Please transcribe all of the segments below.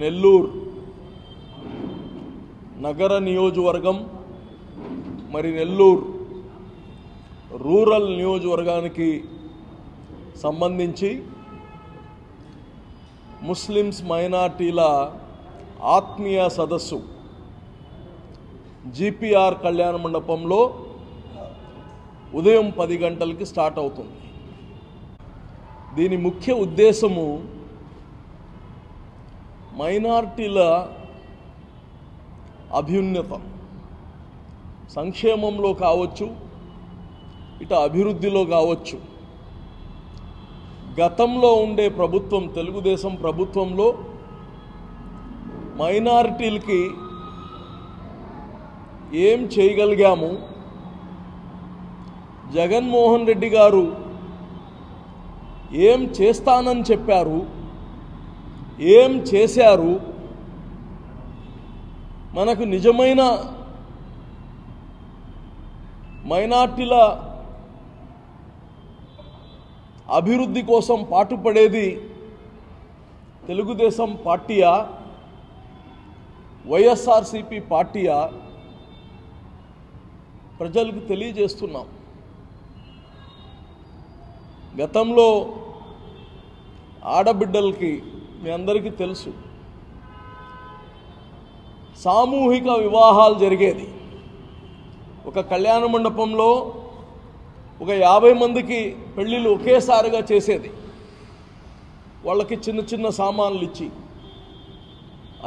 నెల్లూరు నగర నియోజకవర్గం మరి నెల్లూరు రూరల్ నియోజకవర్గానికి సంబంధించి ముస్లిమ్స్ మైనార్టీల ఆత్మీయ సదస్సు జీపీఆర్ కళ్యాణ మండపంలో ఉదయం పది గంటలకి స్టార్ట్ అవుతుంది. దీని ముఖ్య ఉద్దేశము మైనార్టీల అభ్యున్నత సంక్షేమంలో కావచ్చు ఇట అభివృద్ధిలో కావచ్చు. గతంలో ఉండే ప్రభుత్వం తెలుగుదేశం ప్రభుత్వంలో మైనారిటీలకి ఏం చేయగలిగాము? జగన్మోహన్ రెడ్డి గారు ఏం చేస్తానని చెప్పారు? ఏం చేశారు? మనకు నిజమైన మైనార్టీల అభివృద్ధి కోసం పాటుపడేది తెలుగుదేశం పార్టీయా? వైఎస్ఆర్సిపి పార్టీయా? ప్రజలకు తెలియజేస్తున్నాం. గతంలో ఆడబిడ్డలకి మీ అందరికీ తెలుసు. సామూహిక వివాహాలు జరిగేది. ఒక కళ్యాణ మండపంలో ఒక యాభై మందికి పెళ్ళిళ్ళు ఒకేసారిగా చేసేది. వాళ్ళకి చిన్న చిన్న సామాన్లు ఇచ్చి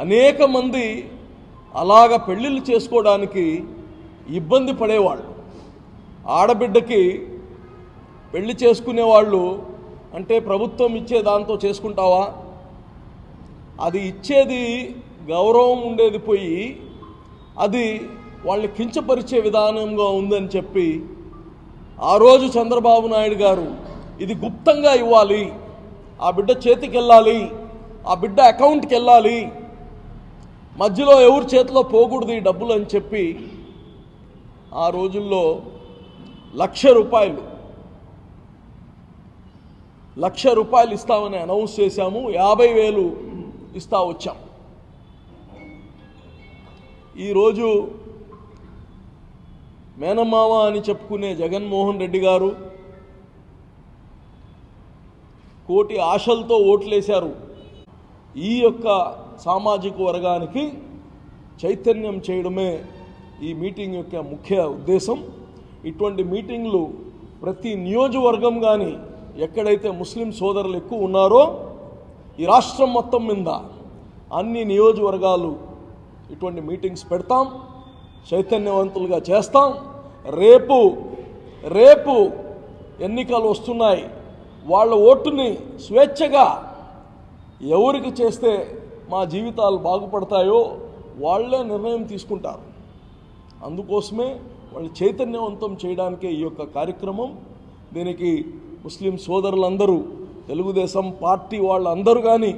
అనేక మంది అలాగ పెళ్ళిళ్ళు చేసుకోవడానికి ఇబ్బంది పడేవాళ్ళు. ఆడబిడ్డకి పెళ్ళి చేసుకునేవాళ్ళు అంటే ప్రభుత్వం ఇచ్చే దాంతో చేసుకుంటావా? అది ఇచ్చేది గౌరవం ఉండేది పోయి అది వాళ్ళని కించపరిచే విధానంగా ఉందని చెప్పి ఆ రోజు చంద్రబాబు నాయుడు గారు ఇది గుప్తంగా ఇవ్వాలి ఆ బిడ్డ చేతికి వెళ్ళాలి ఆ బిడ్డ అకౌంట్కి వెళ్ళాలి మధ్యలో ఎవరి చేతిలో పోకూడదు ఈ డబ్బులు అని చెప్పి ఆ రోజుల్లో లక్ష రూపాయలు లక్ష రూపాయలు ఇస్తామని అనౌన్స్ చేశాము. యాభై వేలు ఇస్తా వచ్చాం. ఈరోజు మేనమామ అని చెప్పుకునే జగన్మోహన్ రెడ్డి గారు కోటి ఆశలతో ఓట్లేశారు ఈ యొక్క సామాజిక వర్గానికి చైతన్యం చేయడమే ఈ మీటింగ్ యొక్క ముఖ్య ఉద్దేశం. ఇటువంటి మీటింగ్లు ప్రతి నియోజకవర్గం కానీ ఎక్కడైతే ముస్లిం సోదరులు ఎక్కువ ఉన్నారో ఈ రాష్ట్రం మొత్తం మీద అన్ని నియోజకవర్గాలు ఇటువంటి మీటింగ్స్ పెడతాం చైతన్యవంతులుగా చేస్తాం. రేపు రేపు ఎన్నికలు వస్తున్నాయి. వాళ్ళ ఓటుని స్వేచ్ఛగా ఎవరికి చేస్తే మా జీవితాలు బాగుపడతాయో వాళ్ళే నిర్ణయం తీసుకుంటారు. అందుకోసమే వాళ్ళు చైతన్యవంతం చేయడానికే ఈ యొక్క కార్యక్రమం. దీనికి ముస్లిం సోదరులందరూ తెలుగుదేశం పార్టీ వాళ్ళందరూ కానీ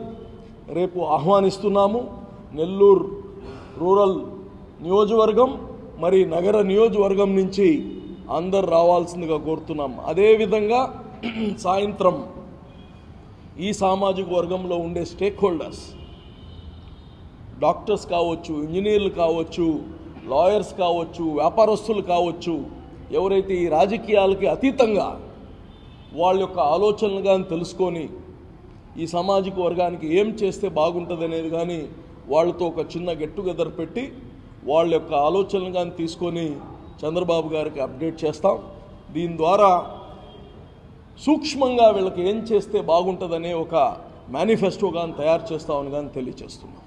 రేపు ఆహ్వానిస్తున్నాము. నెల్లూరు రూరల్ నియోజకవర్గం మరి నగర నియోజకవర్గం నుంచి అందరు రావాల్సిందిగా కోరుతున్నాం. అదేవిధంగా సాయంత్రం ఈ సామాజిక వర్గంలో ఉండే స్టేక్ హోల్డర్స్ డాక్టర్స్ కావచ్చు ఇంజనీర్లు కావచ్చు లాయర్స్ కావచ్చు వ్యాపారస్తులు కావచ్చు ఎవరైతే ఈ రాజకీయాలకి అతీతంగా వాళ్ళ యొక్క ఆలోచనలు కానీ తెలుసుకొని ఈ సామాజిక వర్గానికి ఏం చేస్తే బాగుంటుంది అనేది కానీ వాళ్ళతో ఒక చిన్న గెట్ టుగెదర్ పెట్టి వాళ్ళ యొక్క ఆలోచనలు కానీ తీసుకొని చంద్రబాబు గారికి అప్డేట్ చేస్తాం. దీని ద్వారా సూక్ష్మంగా వీళ్ళకి ఏం చేస్తే బాగుంటుందనే ఒక మేనిఫెస్టో కానీ తయారు చేస్తామని కానీ తెలియచేస్తున్నాం